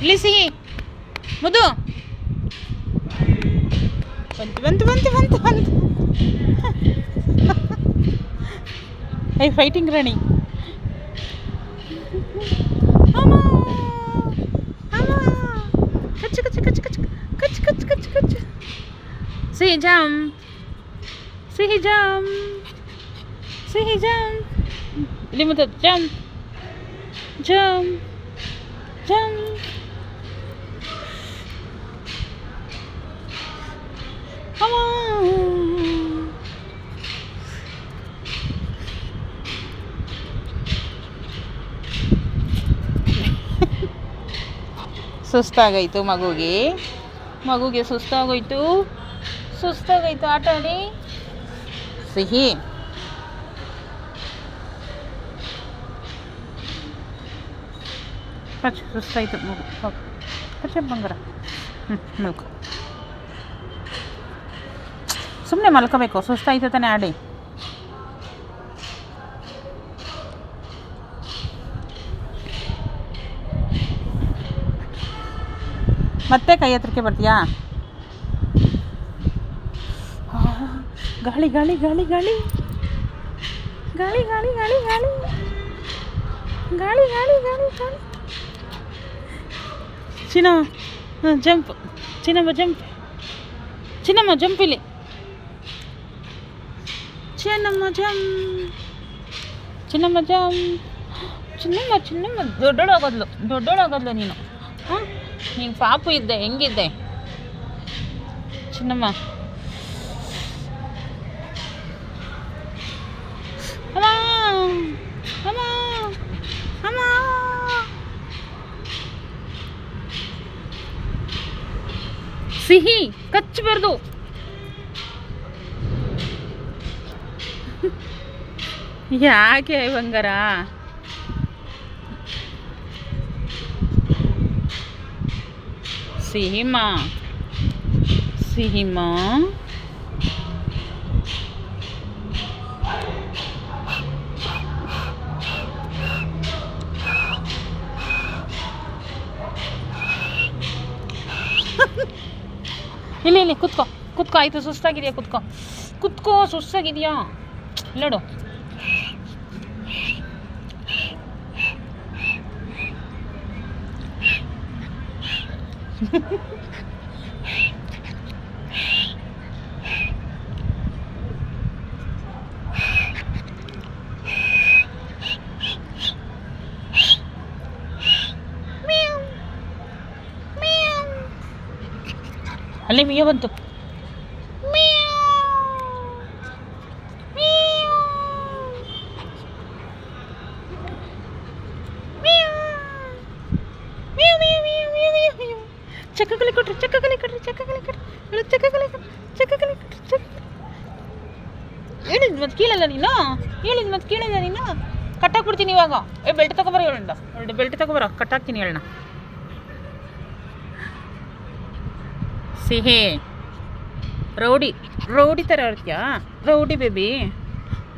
ಇಲ್ಲಿ ಸಿಹಿ ಮುದು ಬಂತು ಬಂತು ಬಂತು ಬಂತು ಬಂತು ಐ ಫೈಟಿಂಗ್ ರಾಣಿ ಅಮ್ಮ ಅಮ್ಮ ಕಚ್ಚು ಕಚ್ಚು ಕಚ್ಚು ಕಚ್ಚು ಕಚ್ಚು ಕಚ್ಚು ಕಚ್ಚು ಕಚ್ಚು ಸಿಹಿ ಜಾಮ್ ಸಿಹಿ ಜಾಮ್ ಸಿಹಿ ಜಾಮ್ ಇಲ್ಲಿ ಮತ್ತೆ ಜಾಮ್ ಜಾಮ್ ಜಾಮ್ ಸುಸ್ತಾಗೈತು ಮಗುಗೆ. ಮಗುಗೆ ಸುಸ್ತಾಗೋಯ್ತು. ಸುಸ್ತಾಗೈತು ಆಟ ಆಡಿ. ಸಿಹಿ. ಪಚ್ ಸುಸ್ತಾಯ್ತು ಮಗು. ಪಚ್ಚ, ಬಂಗಾರ. ಹ್ಞೂ ಮಲ್ಕೊ ಸುಮ್ಮನೆ ಮಲ್ಕೋಬೇಕು. ಸುಸ್ತಾಯ್ತು ತಾನೇ, ಆಡಿ. ಮತ್ತೆ ಕೈ ಹತ್ರಕ್ಕೆ ಬರ್ತೀಯಾ ಆ, ಗಾಳಿ ಗಾಳಿ ಗಾಳಿ ಗಾಳಿ ಗಾಳಿ ಗಾಳಿ ಗಾಳಿ ಗಾಳಿ ಗಾಳಿ ಗಾಳಿ ಗಾಳಿ ಗಾಳಿ ಚಿನ್ನ ಜಂಪ್ ಚಿನ್ನಮ್ಮ ಜಂಪ್ ಚಿನ್ನಮ್ಮ ಜಂಪ್ ಇಲ್ಲಿ ಚಿನ್ನಮ್ಮ ಜಂಪ್ ಚಿನ್ನಮ್ಮ ಜಂಪ್ ಚಿನ್ನಮ್ಮ ಚಿನ್ನಮ್ಮ ದೊಡ್ಡೋಳಾಗೋದ್ಲು ದೊಡ್ಡೋಳಾಗೋದ್ಲು ನೀನು ಹಾಂ ನೀನು ಪಾಪು ಇದ್ದೆ ಹೆಂಗಿದ್ದೆ? ಚಿನ್ನಮ್ಮ. ಸಿಹಿ ಕಚ್ಚಬಾರ್ದು. ಯಾಕೆ ಬಂಗಾರ? सीमा सीमा ले ले खुद को आई तो सुस्ता गिरिया कुत्को कुत्को सुस्ता गिरिया लड़ो ಅಲ್ಲಿ ಮಿಯ ಬಂತು ಚಕ್ಕಗಲಿ ಕೊಟ್ರಿ ಚಕ್ಕಗಲಿ ಕೊಟ್ರಿ ಚಕ್ಕಗಲಿ ಕೊಟ್ರಿ ಹೇಳು ಚಕ್ಕಗಲಿ ಚಕ್ಕಗಲಿ ಕೊಟ್ರಿ ಚಕ್ಕ ಹೇಳಿದ್ ಮತ್ತೆ ಕೀಳಲ್ಲ ನೀನು? ಹೇಳಿದ್ ಮತ್ತೆ ಕೀಳಲ್ಲ ನೀನು? ಕಟ್ಟಾಕ್ಬಿಡ್ತೀನಿ ಇವಾಗ. ಏ ಬೆಲ್ಟ್ ತಗೊಬರೋ ಹೇಳಿಂದ ಎರಡು ಬೆಲ್ಟ್ ತಗೊಬರೋ ಕಟ್ಟಾಕ್ತೀನಿ ಹೇಳಣ್ಣ ಸಿಹಿ. ರೌಡಿ. ರೌಡಿ ಥರ ಇರ್ತೀಯಾ? Rowdy baby.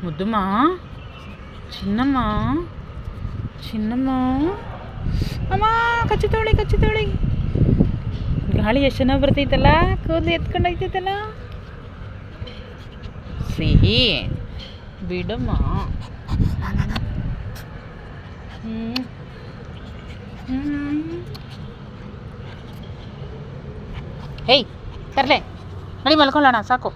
ಮುದ್ದುಮ್ಮ ಚಿನ್ನಮ್ಮ? ಚಿನ್ನಮ್ಮ? ಅಮ್ಮ, ಕಚ್ಚ ಕಚ್ಚುತ್ತವಳಿ ಗಾಳಿ ಎಷ್ಟು ಚೆನ್ನಾಗಿ ಬರ್ತೈತಲ್ಲ? ಕೂದಲು ಎತ್ಕೊಂಡೈತೈತಲ್ಲ ಸಿಹಿ ಬಿಡಮ್ಮ. ಹೇಯ್ ತರಲೆ. ನಡಿ ಮಲ್ಕೊಳ್ಳೋಣ ಸಾಕು.